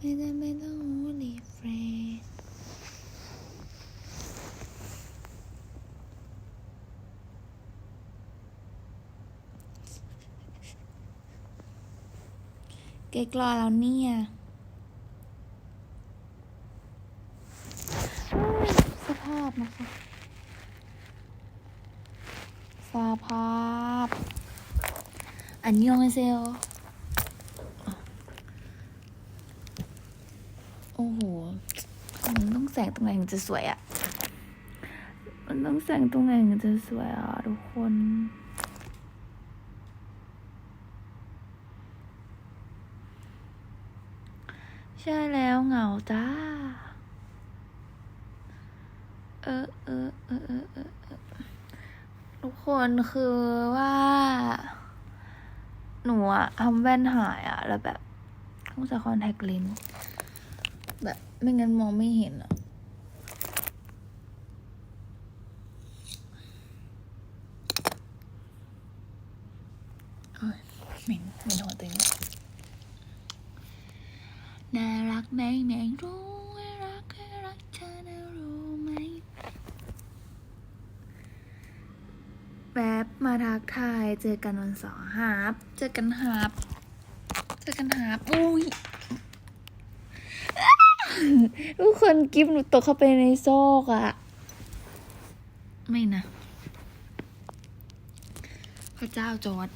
ไม่ได้ไม่ต้องรีเฟรชเก๊กรอแล้วเนี่ยสภาพนะคะสภาพ อันยองเซล โอ้โห มันต้องแสงตรงไหนถึง จะสวยอะ่ะ มันต้องแสงตรงไหนถึงจะสวยอะทุกคนใช่แล้วเหงาจ้า เออเออเออเออเออทุกคนคือว่า หนูอะทำแว่นหายอะแล้วแบบต้องใส่คอนแทคเลนส์แบบไม่งั้นมองไม่เห็นอะ เอ้ย เหม็นเหม็นหัวตัวเองน่ารักไหมไม่รู้ว่ารักแค่รักเธอนะรู้ไหมแบบมาทักทายเจอกันวันเสาร์ฮาบเจอกันฮาบเจอกันฮาบอุ้ยทุกคนกิฟหนูตกเข้าไปในซอกอะไม่นะ พระเจ้าจอร์ด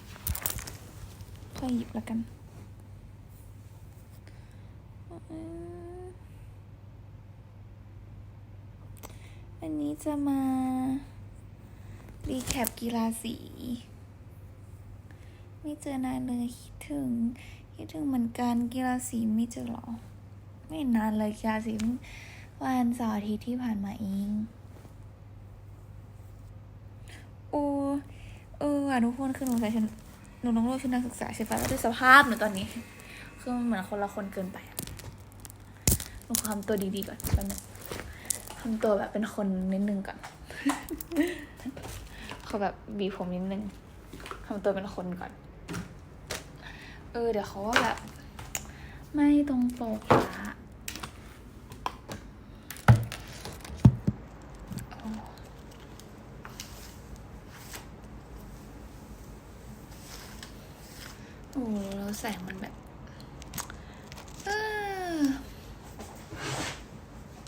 ค่อยหยิบแล้วกันอันนี้จะมา รีแคปกีฬาสี ไม่เจอนานเลยคิดถึง คิดถึงเหมือนกันกีฬาสีไม่เจอหรอ ไม่นานเลยกีฬาสีวันเสาร์อาทิตย์ที่ผ่านมาเองโอ้เออะทุกคนคือหนูใส่ชุด หนูต้องเลือกชุดนักศึกษาใช่ปะแล้วด้วยสภาพหนูตอนนี้ คือมันเหมือนคนละคนเกินไปหนูขอทำตัวดีๆก่อนแป๊บนึงทำตัวแบบเป็นคนนิดนึงก่อนเขาแบบบีผมนิดนึงทำตัวเป็นคนก่อน เออ เดี๋ยวเขาว่าแบบ ไม่ตรงปกละโอ้โอ้ แสงมันแบบ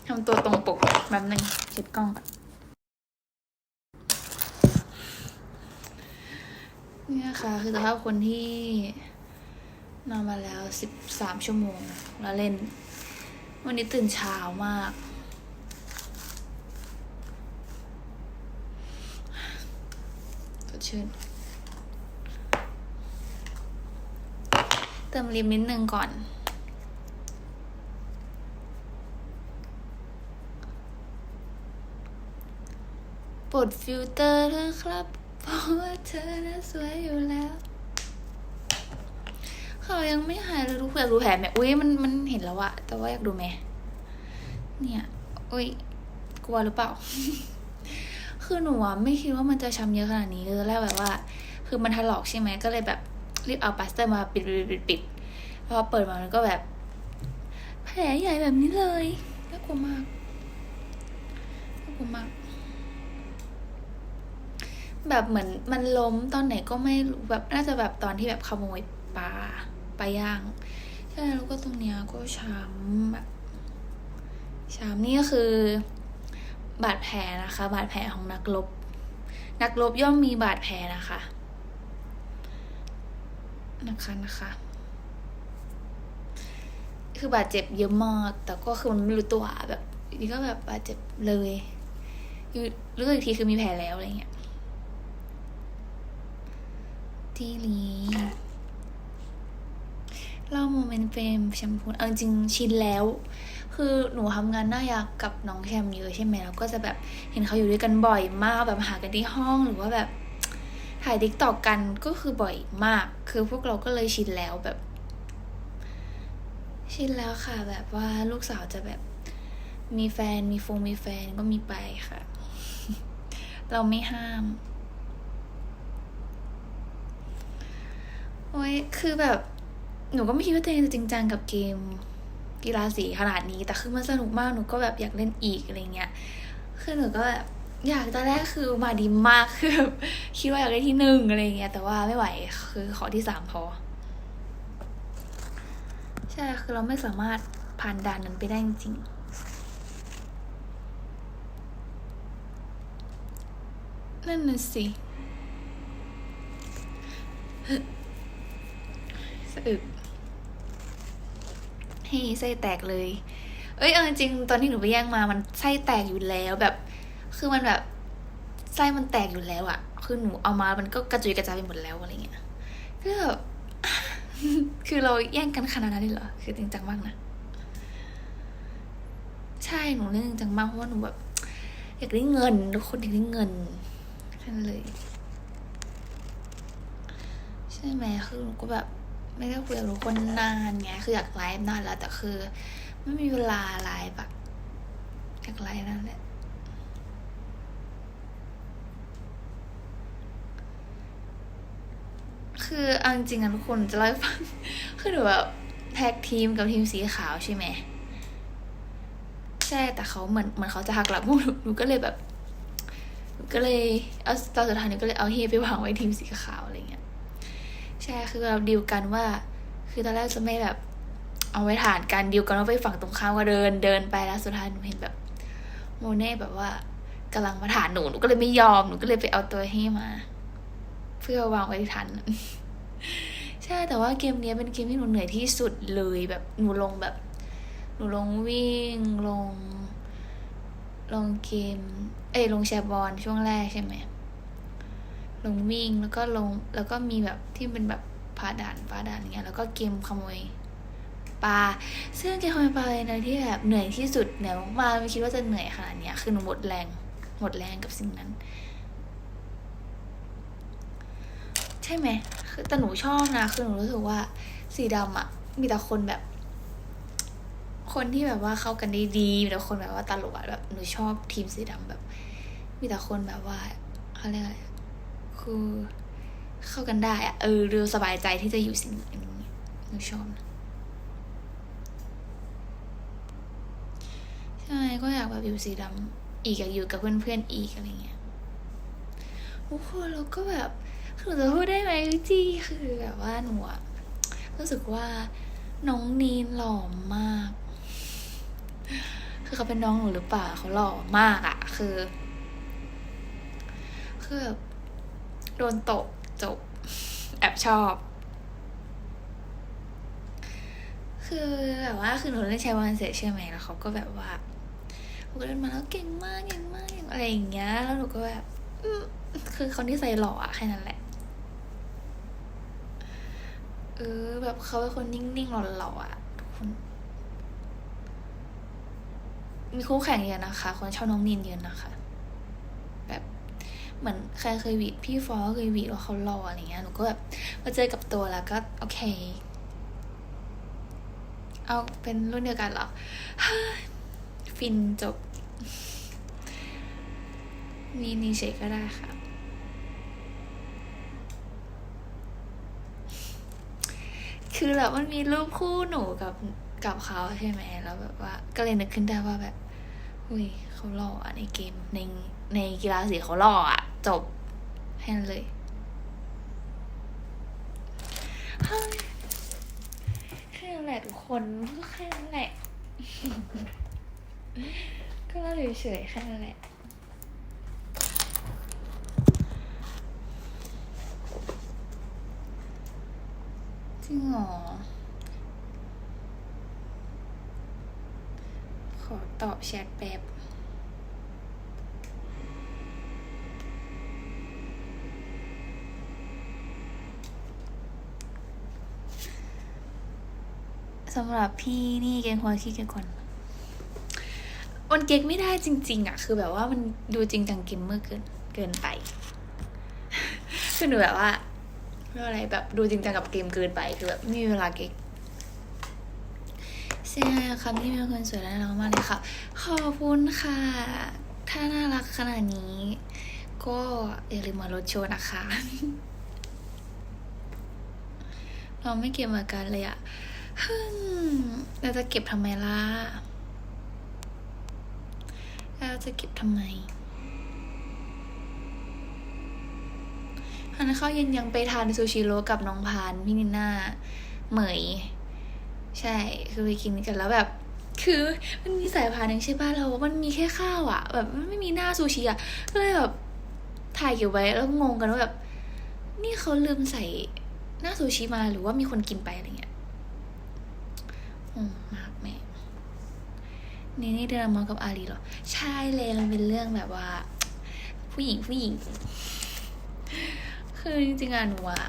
ทำตัวตรงปกแบบหนึ่งเช็ดกล้องก่อนเนี่ยค่ะคือสภาพคนที่นอนมาแล้วสิบสามชั่วโมงแล้วเล่น วันนี้ตื่นเช้ามาก สดชื่น เติมลิมนิดนึงก่อน ปลดฟิลเตอร์เถอะครับ เพราะว่าเธอน่ะสวยอยู่แล้ว เขายังไม่หายเลยรู้อยากดูแผลไหมอุ้ยมันมันเห็นแล้วอะแต่ว่าอยากดูไหมเนี่ยอุ้ยกลัวหรือเปล่า คือหนูอะไม่คิดว่ามันจะช้ำเยอะขนาดนี้เลยตอแรกแบบว่า คือมันถลอกใช่ไหมก็เลยแบบ รีบเอาปาสเตอร์มาปิดปิดปิดปิดพอเปิดมามันก็แบบแผลใหญ่แบบนี้เลยน่ากลัวมากน่ากลัวมาก แบบเหมือนมันล้มตอนไหนก็ไม่รู้แบบน่าจะแบบตอนที่แบบขโมยปลาปลาย่างใช่แล้วก็ตรงเนี้ยก็ช้ำแบบช้ำนี่ก็คือบาดแผลนะคะ บาดแผลของนักรบนักรบย่อมมีบาดแผลนะคะ นะคะนะคะ คือบาดเจ็บเยอะมาก แต่ก็คือมันไม่รู้ตัวแบบอยู่ก็แบบบาดเจ็บเลยอยู่รู้อีกทีคือมีแผลแล้วอะไรเงี้ยที่ลีเล่าโมเมนต์เฟรมแชมพูเอาจริงชินแล้ว คือหนูทำงานหน้ายากกับน้องแชมเยอะใช่ไหมแล้วก็จะแบบเห็นเขาอยู่ด้วยกันบ่อยมากแบบหากันที่ห้องหรือว่าแบบ ถ่ายดิกตอกกันก็คือบ่อยมาก คือพวกเราก็เลยชินแล้วแบบ ชินแล้วค่ะ แบบว่าลูกสาวจะแบบ มีแฟนมีฟงมีแฟนก็มีไปค่ะ เราไม่ห้ามโอ้ยคือแบบ หนูก็ไม่คิดว่าตัวเองจะจริงจังกับเกมกีฬาสีขนาดนี้ แต่คือมันสนุกมากหนูก็แบบอยากเล่นอีกอะไรเงี้ยคือหนูก็แบบ อยากตอนแรกคือมาดีมากคือคิดว่าอยากได้ที่หนึ่งอะไรเงี้ยแต่ว่าไม่ไหวคือขอที่สามพอ ใช่คือเราไม่สามารถผ่านด่านนั้นไปได้จริงๆนั่นน่ะสิสะอึกให้ไส้แตกเลย เอ้ยเอาจริงตอนที่หนูไปแย่งมามันไส้แตกอยู่แล้วแบบ คือมันแบบไส้มันแตกอยู่แล้วอะคือหนูเอามามันก็กระจุยกระจายไปหมดแล้วอะไรเงี้ยก็แบบคือเราแย่งกันขนาดนั้นเลยเหรอ คือจริงจังมากนะ ใช่ หนูเล่นจริงจังมากเพราะว่าหนูแบบอยากได้เงินทุกคนอยากได้เงินแค่นั้นเลย ใช่ไหมคือหนูก็แบบ ไม่ได้คุยกับทุกคนนานไง คืออยากไลฟ์นานแล้วแต่คือ ไม่มีเวลาไลฟ์แบบอยากไลฟ์นั่นแหละ คือเอาจริงๆนะทุกคนจะเล่าให้ฟัง คือหนูแบบแท็กทีมกับทีมสีขาวใช่ไหมใช่แต่เขาเหมือนเหมือนเขาจะหักหลังพวกหนูหนูก็เลยแบบหนูก็เลยเอาตอนสุดท้ายหนูก็เลยเอาเฮียไปวางไว้ทีมสีขาวอะไรเงี้ยใช่คือเราดีลกันว่า คือตอนแรกจะไม่แบบ เอาไว้ฐานการดีลกันว่าไปฝั่งตรงข้ามก็เดินเดินไปแล้วสุดท้ายหนูเห็นแบบโมเน่แบบว่ากำลังมาฐานหนูหนูก็เลยไม่ยอมหนูก็เลยไปเอาตัวให้มา เพื่อวางไว้ทัน ใช่แต่ว่าเกมนี้เป็นเกมที่หนูเหนื่อยที่สุดเลยแบบหนูลงแบบ หนูลงวิ่งลง ลงเกม เอ้ยลงแชร์บอลช่วงแรกใช่ไหมลงวิ่งแล้วก็ลงแล้วก็มีแบบที่เป็นแบบพาด่านพาด่านเงี้ยแล้วก็เกมขโมยปลาซึ่งเกมขโมยปลาเลยนะที่แบบเหนื่อยที่สุดเหนื่อยมากไม่คิดว่าจะเหนื่อยขนาดเนี้ยคือหนูหมดแรงหมดแรงกับสิ่งนั้น ใช่ไหมคือแต่หนูชอบนะ คือหนูรู้สึกว่าสีดำอะ มีแต่คนแบบ คนที่แบบว่าเข้ากันได้ดี มีแต่คนแบบว่าตลกอะแบบหนูชอบทีมสีดำแบบ มีแต่คนแบบว่าเขาเรียกอะไรคือเข้ากันได้อะเออเรือสบายใจที่จะอยู่สิ่งนี้หนูชอบนะใช่ก็อยากแบบอยู่สีดำอีกอยากอยู่กับเพื่อนๆอีกอะไรเงี้ยโอ้โหแล้วก็แบบ หนูจะพูดได้ไหมจี้คือแบบว่าหนูอะรู้สึกว่าน้องนีนหล่อมาก คือเขาเป็นน้องหนูหรือเปล่าเขาหล่อมากอะคือ คือแบบโดนตกจบ แอบชอบ คือแบบว่าคือหนูเล่นแชร์วันเสร็จใช่ไหมแล้วเขาก็แบบว่าเขาก็เดินมาแล้วเก่งมากเก่งมากอะไรอย่างเงี้ย แล้วหนูก็แบบคือคนที่ใส่หล่ออะแค่นั้นแหละ เออ แบบเขาเป็นคนนิ่งๆหล่อๆอะทุกคน มีคู่แข่งเยอะนะคะ คนชอบน้องนินเยอะนะคะ แบบเหมือนใครเคยวีดพี่ฟอก็เคยวีดว่าเขาหล่ออะไรเงี้ยหนูก็แบบมาเจอกับตัวแล้วก็โอเค เอาเป็นรุ่นเดียวกันเหรอฟินจบ มีนีเชก็ได้ค่ะ คือแบบมันมีรูปคู่หนูกับกับเขาใช่ไหมแล้วแบบว่า ก็เลยนึกขึ้นได้ว่าแบบอุ้ยเขาหล่ออะในเกมในในกีฬาสีเขาหล่ออะ จบแค่นั้นเลยแค่นั้นแหละทุกคนก็แค่นั้นแหละ ก็เลยเฉยๆแค่นั้นแหละ จริงหรอ ขอตอบแชทแป๊บสำหรับพี่นี่เกงควาขี้เกียจก่อนมันเก๊กไม่ได้จริง ๆ อะ คือแบบว่ามันดูจริงจังเกมเมอร์เกินเกินไปคือหนูแบบว่า เรื่องอะไรแบบดูจริงจังกับเกมเกินไปคือแบบไม่มีเวลาเก็กใช่คำที่เป็นคนสวยและน่ารักมากเลยค่ะ ขอบคุณค่ะ ถ้าน่ารักขนาดนี้ ก็อย่าลืมมาลดโชว์นะคะ เราไม่เก็บอาการเลยอะฮึ่มเราจะเก็บทำไมล่ะเราจะเก็บทำไม ทานข้าวเย็นยังไปทานซูชิโร่กับน้องพานพี่นิน่าเหมย ใช่ คือไปกินกันแล้วแบบ คือมันมีสายพานหนึ่งใช่ป่ะเรามันมีแค่ข้าวอะแบบมันไม่มีหน้าซูชิอะก็เลยแบบถ่ายเก็บไว้แล้วงงกันว่าแบบ นี่เขาลืมใส่หน้าซูชิมาหรือว่ามีคนกินไปอะไรเงี้ยงงมากแม่นี่นี่เดินมากับอาลีเหรอ ใช่เลยมันเป็นเรื่องแบบว่า ผู้หญิงผู้หญิง คือจริงๆอะหนูอะ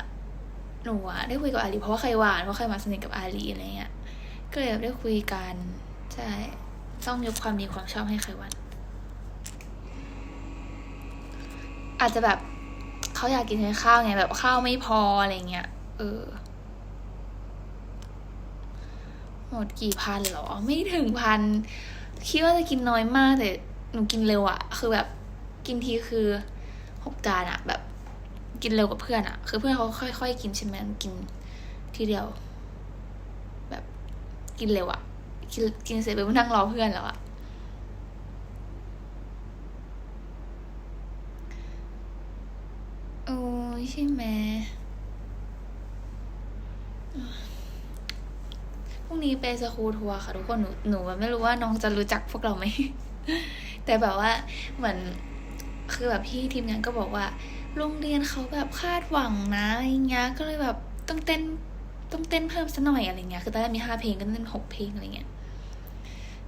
หนูอะได้คุยกับอาลีเพราะว่าใครหวานเพราะใครมาสนิทกับอาลีอะไรเงี้ยก็เลยแบบได้คุยกันใช่ต้องยกความดีความชอบให้ใครหวันอาจจะแบบเขาอยากกินแค่ข้าวไงแบบข้าวไม่พออะไรเงี้ยเออหมดกี่พันหรอ ไม่ถึงพันคิดว่าจะกินน้อยมากแต่หนูกินเร็วอะคือแบบกินทีคือหกจานอะแบบ กินเร็วกว่าเพื่อนอะคือเพื่อนเขาค่อยๆกินใช่ไหมกินทีเดียว แบบกินเร็วอะกินกินเสร็จไปนั่งรอเพื่อนแล้วอะโอ้ใช่ไหมพรุ่งนี้ไปสคูทัวร์ค่ะทุกคนหนูหนูไม่รู้ว่าน้องจะรู้จักพวกเราไหม แต่แบบว่าเหมือนคือแบบพี่ทีมงานก็บอกว่า โรงเรียนเขาแบบคาดหวังนะอะไรเงี้ยก็เลยแบบต้องเต้นต้องเต้นเพิ่มสักหน่อยอะไรเงี้ยคือตอนแรกมีห้าเพลงก็เต้นหกเพลงอะไรเงี้ย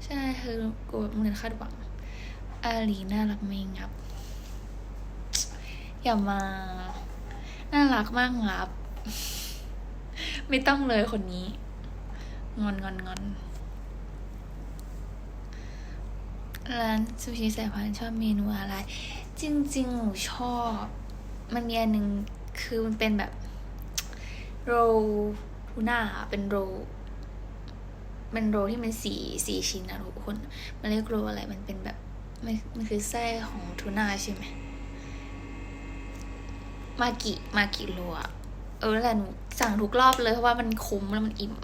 ใช่คือกลัวโรงเรียนคาดหวังอาลีน่ารักไหมงับ อย่ามาน่ารักมากงับ ไม่ต้องเลยคนนี้ งอนงอนงอนร้านซูชิสายพันชอบเมนูอะไร จริง ๆ หนูชอบ มันมีอันหนึ่งคือมันเป็นแบบโรลทูน่าเป็นโรเป็นโรที่มันสี่สี่ชิ้นนะทุกคน มันเรียกโรอะไรมันเป็นแบบมันมันคือไส้ของทูน่าใช่ไหมมากิมากิโรอะเออแหละหนูสั่งทุกรอบเลยเพราะว่ามันคุ้มแล้วมันอิ่ม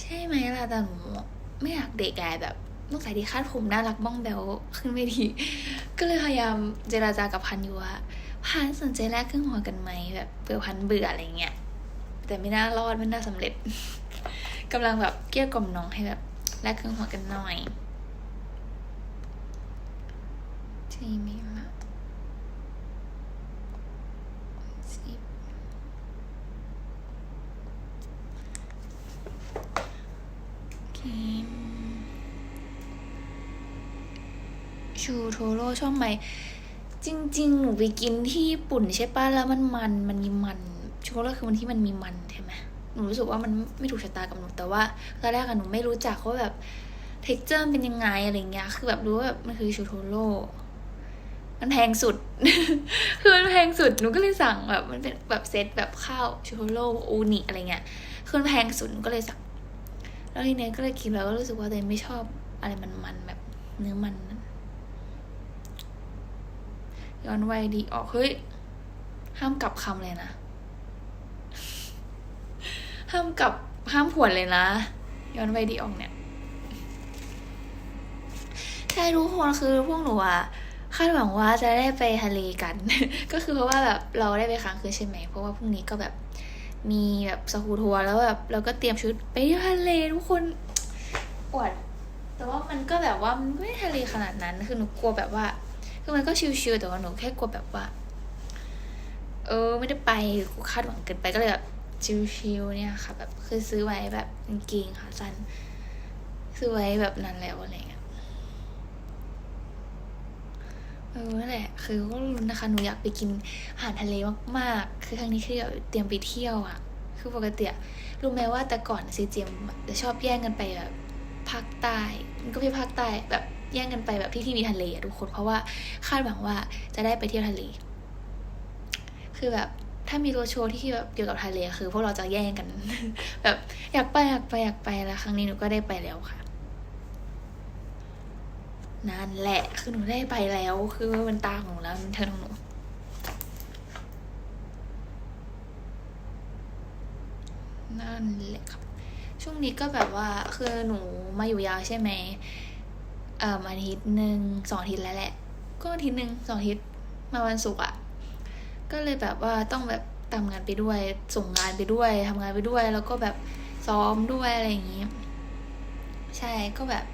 ใช่ไหมล่ะแต่หนูไม่อยากเด็กแกแบบ ต้องใส่ที่คาดผมน่ารักบ้องแบวขึ้นไม่ดี ก็เลยพยายามเจราจากับพันอยู่ว่าพันสนใจแลกเครื่องหัวกันไหมแบบเบื่อพันเบื่ออะไรเงี้ยแต่ไม่น่ารอดไม่น่าสำเร็จกำลังแบบเกลี้ยกล่อมน้องให้แบบแลกเครื่องหัวกันหน่อยที่มีมาสิบกิน ชูโทโร่ชอบไหม จริง ๆ หนูไปกินที่ญี่ปุ่นใช่ป่ะแล้วมันมันมันมีมันชูโทโร่คือมันที่มันมีมันใช่ไหมหนูรู้สึกว่ามันไม่ถูกชะตากับหนูแต่ว่าตอนแรกอะหนูไม่รู้จักว่าแบบเท็กเจอร์เป็นยังไงอะไรเงี้ย คือแบบรู้ว่าแบบมันคือชูโทโร่มันแพงสุด คือมันแพงสุด หนูก็เลยสั่งแบบมันเป็นแบบเซตแบบข้าวชูโทโร่อูนิอะไรเงี้ย คือมันแพงสุดหนูก็เลยสั่ง แล้วทีเนี้ยก็เลยกินแล้วก็รู้สึกว่าตัวเองไม่ชอบอะไรมันๆแบบเนื้อมันนั้น ย้อนวัยดีออก เฮ้ย ห้ามกลับคำเลยนะ ห้ามกลับห้ามผวนเลยนะ ย้อนวัยดีออกเนี่ยใช่ทุกคนคือพวกหนูอะคาดหวังว่าจะได้ไปทะเลกัน ก็คือเพราะว่าแบบเราได้ไปค้างคืนใช่ไหม เพราะว่าพรุ่งนี้ก็แบบมีแบบสกูทัวร์แล้วแบบเราก็เตรียมชุดไปเที่ยวทะเลทุกคนอวด แต่ว่ามันก็แบบว่ามันไม่ทะเลขนาดนั้น คือหนูกลัวแบบว่า คือมันก็ชิลๆแต่ว่าหนูแค่กลัวแบบว่า เออ ไม่ได้ไปกูคาดหวังเกินไปก็เลยแบบชิลๆเนี่ยค่ะ แบบคือซื้อไว้แบบกางเกงขาสั้นซื้อไว้แบบนั้นแล้วอะไรเงี้ยเออนั่นแหละ คือก็รุ้นนะคะหนูอยากไปกินอาหารทะเลมากๆ คือครั้งนี้คือเตรียมไปเที่ยวอะคือปกติรู้ไหมว่าแต่ก่อนซีเจมจะชอบแย่งกันไปแบบภาคใต้ มันก็พี่ภาคใต้แบบ แย่งกันไปแบบที่ที่มีทะเลอะทุกคนเพราะว่าคาดหวังว่าจะได้ไปเที่ยวทะเล คือแบบถ้ามีตัวโชว์ที่แบบเกี่ยวกับทะเลคือพวกเราจะแย่งกัน แบบอยากไปอยากไปอยากไปแล้วครั้งนี้หนูก็ได้ไปแล้วค่ะนั่นแหละคือหนูได้ไปแล้ว คือมันตาของหนูแล้วมันเทิร์นของหนูนั่นแหละครับ ช่วงนี้ก็แบบว่าคือหนูมาอยู่ยาวใช่ไหม เอ่ออาทิตย์หนึ่งสองอาทิตย์แล้วแหละ ก็อาทิตย์หนึ่งสองอาทิตย์มาวันศุกร์อะ ก็เลยแบบว่าต้องแบบทำงานไปด้วย ส่งงานไปด้วยทำงานไปด้วย แล้วก็แบบซ้อมด้วยอะไรอย่างนี้ ใช่ก็แบบ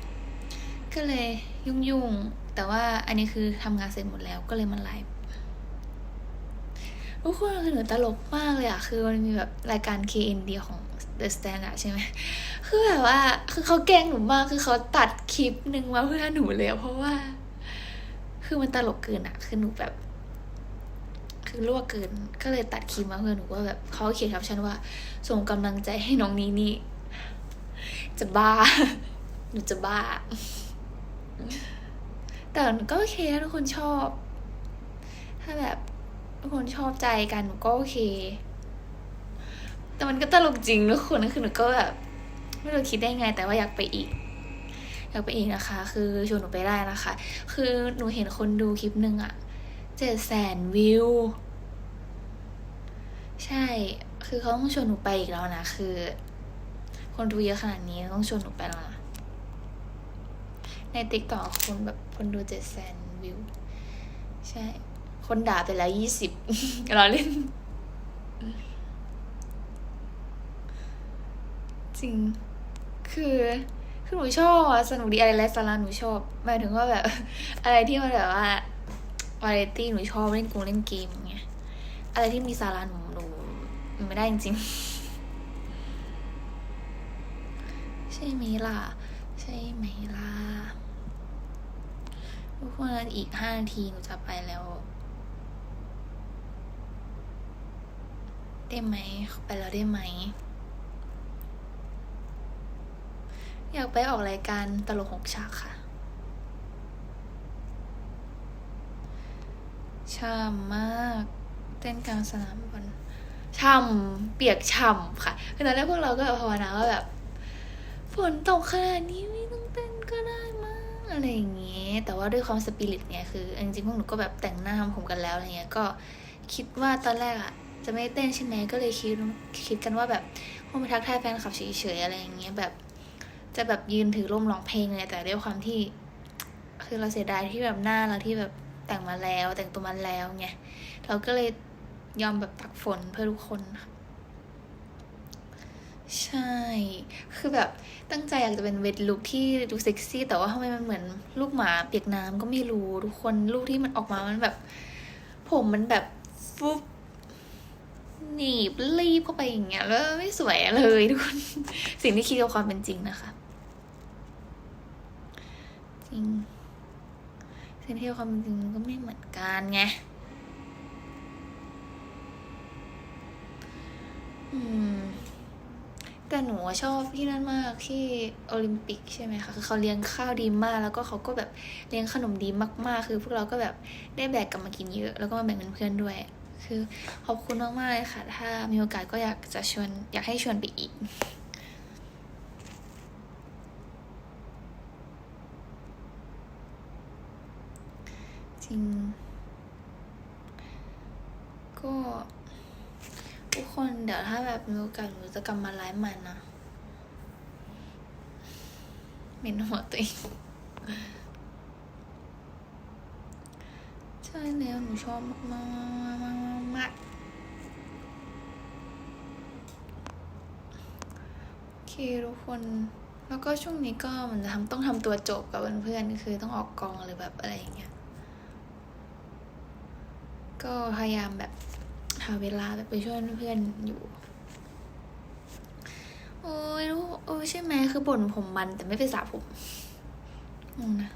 ก็เลยยุ่งยุ่งๆแต่ว่าอันนี้คือทำงานเสร็จหมดแล้วก็เลยมาไลฟ์ทุกคนคือหนูตลกมากเลยอะคือมันมีแบบรายการ KND ของ The Stand อะใช่ไหมคือแบบว่า คือเขาแกล้งหนูมาก คือเขาตัดคลิปหนึ่งมาเพื่อหนูเลยเพราะว่า คือมันตลกเกินอะคือหนูแบบ คือรั่วเกิน ก็เลยตัดคลิปมาเพื่อหนูว่าแบบเขาเขียนแคปชั่นว่า ส่งกำลังใจให้น้องนี้นี่ จะบ้า หนูจะบ้า แต่ก็โอเคทุกคนชอบ ถ้าแบบทุกคนชอบใจกันหนูก็โอเค แต่มันก็ตลกจริงทุกคนคือหนูก็แบบไม่รู้คิดได้ไง แต่ว่าอยากไปอีก อยากไปอีกนะคะ คือชวนหนูไปได้นะคะ คือหนูเห็นคนดูคลิปหนึ่งอะเจ็ดแสนวิว ใช่ คือเขาต้องชวนหนูไปอีกแล้วนะคือ คนดูเยอะขนาดนี้ต้องชวนหนูไปแล้วนะในติ๊กต็อกคนแบบคนดูเจ็ดแสนวิว ใช่ คนด่าไปแล้วยี่สิบเราเล่น จริงคือคือหนูชอบอะสนุกดีอะไรไร้สาระหนูชอบหมายถึงว่าแบบ อะไรที่มันแบบว่าวาไรตี้หนูชอบเล่นกูเล่นเกมอย่างเงี้ยอะไรที่มีสาระหนูหนูหนูไม่ได้จริงๆ ใช่ไหมล่ะ ใช่ไหมล่ะทุกคนอีกห้านาทีหนูจะไปแล้วได้ไหมไปแล้วได้ไหม อยากไปออกรายการตลกหกฉากค่ะ ช่ำมาก เต้นกลางสนามบอลช่ำเปียกช่ำค่ะคือตอนแรกพวกเราก็ภาวนาว่าแบบ ฝนตกขนาดนี้ไม่ต้องเต้นก็ได้มั้งอะไรอย่างเงี้ยแต่ว่าด้วยความสปิริตเนี่ยคือจริงๆพวกหนูก็แบบแต่งหน้าทำผมกันแล้วอะไรเงี้ยก็คิดว่าตอนแรกอะจะไม่เต้นใช่ไหมก็เลยคิดคิดกันว่าแบบคงไปทักทายแฟนคลับเฉยๆอะไรอย่างเงี้ยแบบ จะแบบยืนถือร่มร้องเพลงเลยแต่ด้วยความที่ คือเราเสียดายที่แบบหน้าเราที่แบบแต่งมาแล้วแต่งตัวมาแล้วไงเราก็เลยยอมแบบตักฝนเพื่อทุกคนค่ะใช่ คือแบบตั้งใจอยากจะเป็นเวทลุคที่ดูเซ็กซี่ แต่ว่าทำไมมันเหมือนลูกหมาเปียกน้ำก็ไม่รู้ทุกคนลูกที่มันออกมามันแบบ ผมมันแบบฟุบหนีบรีบเข้าไปอย่างเงี้ยแล้วไม่สวยเลยทุกคน สิ่งที่คิดกับความเป็นจริงนะคะ จริง สิ่งที่กับความจริงก็ไม่เหมือนกันไงอืมแต่หนูชอบที่นั่นมากที่โอลิมปิกใช่ไหมคะคือเขาเลี้ยงข้าวดีมาก แล้วก็เขาก็แบบเลี้ยงขนมดีมาก ๆ คือพวกเราก็แบบได้แบกกลับมากินเยอะ แล้วก็มาแบ่งเพื่อนๆด้วย คือขอบคุณมากๆเลยค่ะ ถ้ามีโอกาสก็อยากจะชวนอยากให้ชวนไปอีก จริง ก็ทุกคนเดี๋ยวถ้าแบบมีโอกาสหนูจะกลับมาไลฟ์ใหม่นะเม็นหัวตัวเองใช่แล้วหนูชอบมากมากมากมากมากโอเคทุกคนแล้วก็ช่วงนี้ก็มันจะทำต้องทำตัวจบกับเพื่อนๆคือต้องออกกองหรือแบบอะไรอย่างเงี้ย ก็พยายามแบบหาเวลาแบบไปช่วยเพื่อนอยู่ โอ้ยรู้โอ้ยใช่ไหมคือบ่นผมมันแต่ไม่ไปสระผมงงนะ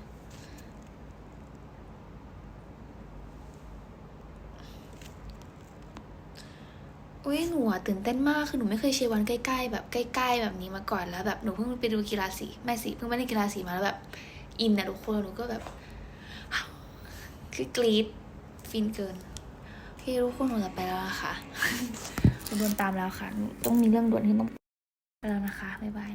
อุ้ยหนูตื่นเต้นมากคือหนูไม่เคยเชียร์วันใกล้ๆแบบใกล้ ๆ แบบนี้มาก่อนแล้วแบบหนูเพิ่งไปดูกีฬาสีไม่สิเพิ่งไปเล่นกีฬาสีมาแล้วแบบ อินนะทุกคนหนูก็แบบคือกรี๊ดฟินเกิน พี่รู้คนหนูจะไปแล้วนะคะหนูโดนตามแล้วค่ะ ต้องมีเรื่องด่วนที่ต้องไปแล้วนะคะ บ๊ายบาย